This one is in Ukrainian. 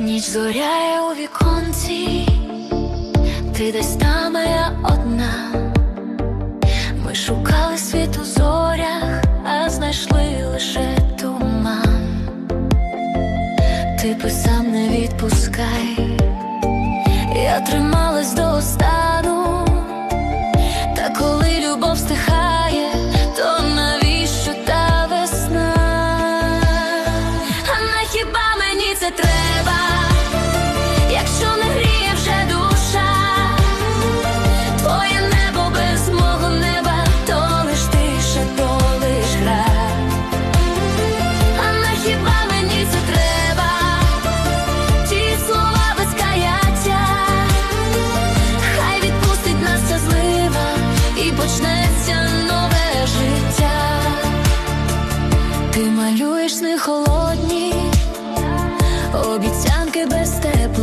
Ніч зоряє у віконці, ти десь там, а я одна. Ми шукали світ у зорях, а знайшли лише туман. Ти писав, не відпускай. Я трималась до малюєш не холодні, обіцянки без тебе.